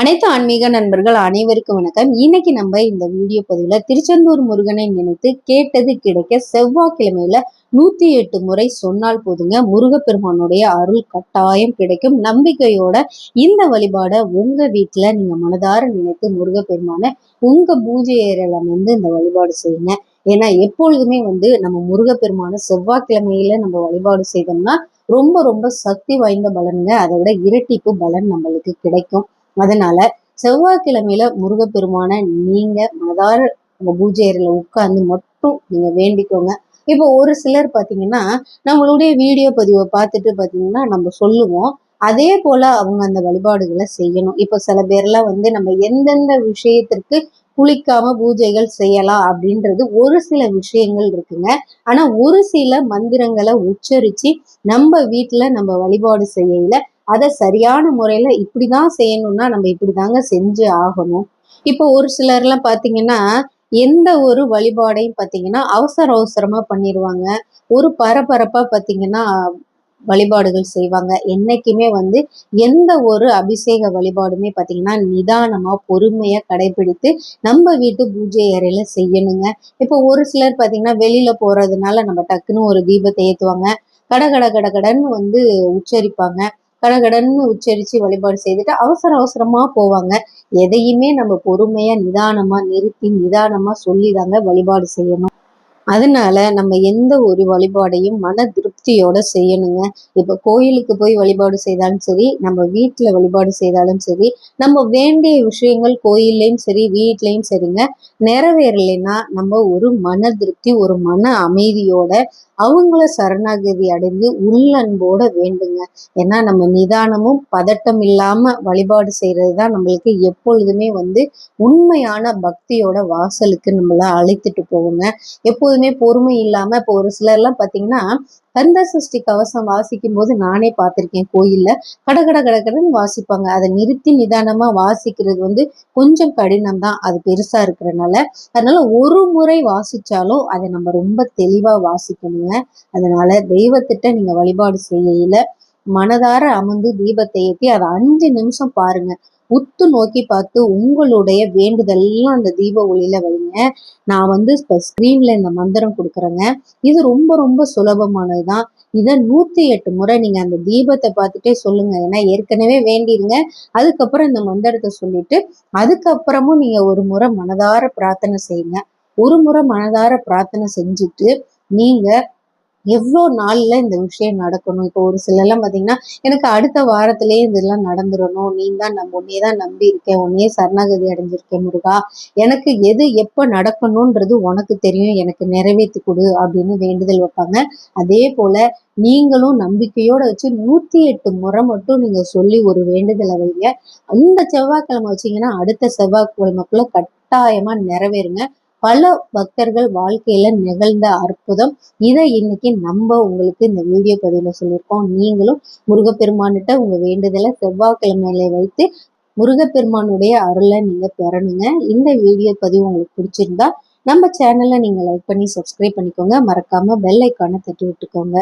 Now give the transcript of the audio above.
அனைத்து ஆன்மீக நண்பர்கள் அனைவருக்கும் வணக்கம். இன்னைக்கு நம்ம இந்த வீடியோ பதிவில் திருச்செந்தூர் முருகனை நினைத்து கேட்டது கிடைக்க செவ்வாய்க்கிழமையில நூத்தி எட்டு முறை சொன்னால் போதுங்க முருகப்பெருமானுடைய அருள் கட்டாயம் கிடைக்கும். நம்பிக்கையோட இந்த வழிபாட உங்க வீட்டுல நீங்க மனதார நினைத்து முருகப்பெருமான உங்க பூஜை ஏரியில வந்து இந்த வழிபாடு செய்யுங்க. ஏன்னா எப்பொழுதுமே வந்து நம்ம முருகப்பெருமான செவ்வாய்க்கிழமையில நம்ம வழிபாடு செய்தோம்னா ரொம்ப ரொம்ப சக்தி வாய்ந்த பலனுங்க. அதை விட இரட்டிப்பு பலன் நம்மளுக்கு கிடைக்கும். அதனால செவ்வாய்க்கிழமையில முருகப்பெருமான நீங்க மனதார உங்க பூஜை அறையில உட்கார்ந்து மட்டும் நீங்க வேண்டிக்கோங்க. இப்போ ஒரு சிலர் பார்த்தீங்கன்னா நம்மளுடைய வீடியோ பதிவை பார்த்துட்டு பார்த்தீங்கன்னா நம்ம சொல்லுவோம். அதே போல அவங்க அந்த வழிபாடுகளை செய்யணும். இப்போ சில பேர்லாம் வந்து நம்ம எந்தெந்த விஷயத்திற்கு குளிக்காம பூஜைகள் செய்யலாம் அப்படின்றது ஒரு சில விஷயங்கள் இருக்குங்க. ஆனா ஒரு சில மந்திரங்களை உச்சரிச்சு நம்ம வீட்டுல நம்ம வழிபாடு செய்யல அதை சரியான முறையில் இப்படி தான் செய்யணும்னா நம்ம இப்படிதாங்க செஞ்சு ஆகணும். இப்போ ஒரு சிலர்லாம் பார்த்தீங்கன்னா எந்த ஒரு வழிபாடையும் பார்த்தீங்கன்னா அவசர அவசரமாக பண்ணிடுவாங்க ஒரு பரபரப்பாக பார்த்தீங்கன்னா வழிபாடுகள் செய்வாங்க. என்னைக்குமே வந்து எந்த ஒரு அபிஷேக வழிபாடுமே பார்த்தீங்கன்னா நிதானமாக பொறுமையாக கடைபிடித்து நம்ம வீட்டு பூஜை அறையில் செய்யணுங்க. இப்போ ஒரு சிலர் பார்த்தீங்கன்னா வெளியில் போகிறதுனால நம்ம டக்குன்னு ஒரு தீபத்தை ஏற்றுவாங்க கட கட கட கடன்னு வந்து உச்சரிப்பாங்க. கடகடன்னு உச்சரித்து வழிபாடு செய்துட்டு அவசர அவசரமாக போவாங்க. எதையுமே நம்ம பொறுமையாக நிதானமாக நிறுத்தி நிதானமாக சொல்லி தாங்க வழிபாடு செய்யணும். அதனால நம்ம எந்த ஒரு வழிபாடையும் மன திருப்தியோட செய்யணுங்க. இப்போ கோயிலுக்கு போய் வழிபாடு செய்தாலும் சரி நம்ம வீட்டில் வழிபாடு செய்தாலும் சரி நம்ம வேண்டிய விஷயங்கள் கோயில்லையும் சரி வீட்லேயும் சரிங்க நிறைவேறலைன்னா நம்ம ஒரு மன திருப்தி ஒரு மன அமைதியோட அவங்கள சரணாகதி அடைந்து உள்ளன்போட வேண்டுங்க. ஏன்னா நம்ம நிதானமும் பதட்டம் இல்லாம வழிபாடு செய்யறது தான் நம்மளுக்கு எப்பொழுதுமே வந்து உண்மையான பக்தியோட வாசலுக்கு நம்மள அழைத்துட்டு போவோங்க எப்போதுமே பொறுமை இல்லாம இப்போ ஒரு சிலர்லாம் பாத்தீங்கன்னா கந்த சஷ்டி கவசம் வாசிக்கும் போது நானே பார்த்திருக்கேன் கோயில்ல. கட கட கடன்னு வாசிப்பாங்க. அதை நிறுத்தி நிதானமா வாசிக்கிறது வந்து கொஞ்சம் கடினம் தான் அது பெருசா இருக்கிறனால. அதனால ஒரு முறை வாசிச்சாலும் அதை நம்ம ரொம்ப தெளிவா வாசிக்கணுங்க. அதனால தெய்வத்திட்ட நீங்க வழிபாடு செய்யல மனதார அமர்ந்து தீபத்தை ஏற்றி அதை அஞ்சு நிமிஷம் பாருங்க. உத்து நோக்கி பார்த்து உங்களுடைய வேண்டுதல்லாம் அந்த தீப ஒளியில வைங்க. நான் வந்து இப்போ ஸ்க்ரீன்ல இந்த மந்திரம் கொடுக்குறேங்க. இது ரொம்ப ரொம்ப சுலபமானது தான் இதை நூற்றி எட்டு முறை நீங்கள் அந்த தீபத்தை பார்த்துட்டே சொல்லுங்க. ஏன்னா ஏற்கனவே வேண்டிடுங்க. அதுக்கப்புறம் இந்த மந்திரத்தை சொல்லிட்டு அதுக்கப்புறமும் நீங்கள் ஒரு முறை மனதார பிரார்த்தனை செய்யுங்க. ஒரு முறை மனதார பிரார்த்தனை செஞ்சுட்டு நீங்கள் எவ்வளோ நாளில் இந்த விஷயம் நடக்கணும்? இப்போ ஒரு சிலர்லாம் பார்த்தீங்கன்னா எனக்கு அடுத்த வாரத்திலே இதெல்லாம் நடந்துடணும். நீ தான் நம்ம உன்னே தான் நம்பி இருக்கேன் உன்னையே சரணாகதி அடைஞ்சிருக்கேன் முருகா. எனக்கு எது எப்போ நடக்கணுன்றது உனக்கு தெரியும். எனக்கு நிறைவேற்றி கொடு அப்படின்னு வேண்டுதல் வைப்பாங்க. அதே போல நீங்களும் நம்பிக்கையோட வச்சு நூற்றி எட்டு முறை மட்டும் நீங்கள் சொல்லி ஒரு வேண்டுதலை வைங்க. அந்த செவ்வாய்க்கிழமை வச்சிங்கன்னா அடுத்த செவ்வாய்க்கிழமைக்குள்ள கட்டாயமாக நிறைவேறுங்க. பல பக்தர்கள் வாழ்க்கையில நிகழ்ந்த அற்புதம். இதை இன்னைக்கு நம்ம உங்களுக்கு இந்த வீடியோ பதிவுல சொல்லியிருக்கோம். நீங்களும் முருகப்பெருமானிட்ட உங்க வேண்டுதலை செவ்வாய்க்கிழமையில வைத்து முருகப்பெருமானுடைய அருளை நீங்க பெறணுங்க. இந்த வீடியோ பதிவு உங்களுக்கு பிடிச்சிருந்தா நம்ம சேனலை நீங்க லைக் பண்ணி சப்ஸ்கிரைப் பண்ணிக்கோங்க. மறக்காம பெல் ஐக்கானை தட்டி விட்டுக்கோங்க.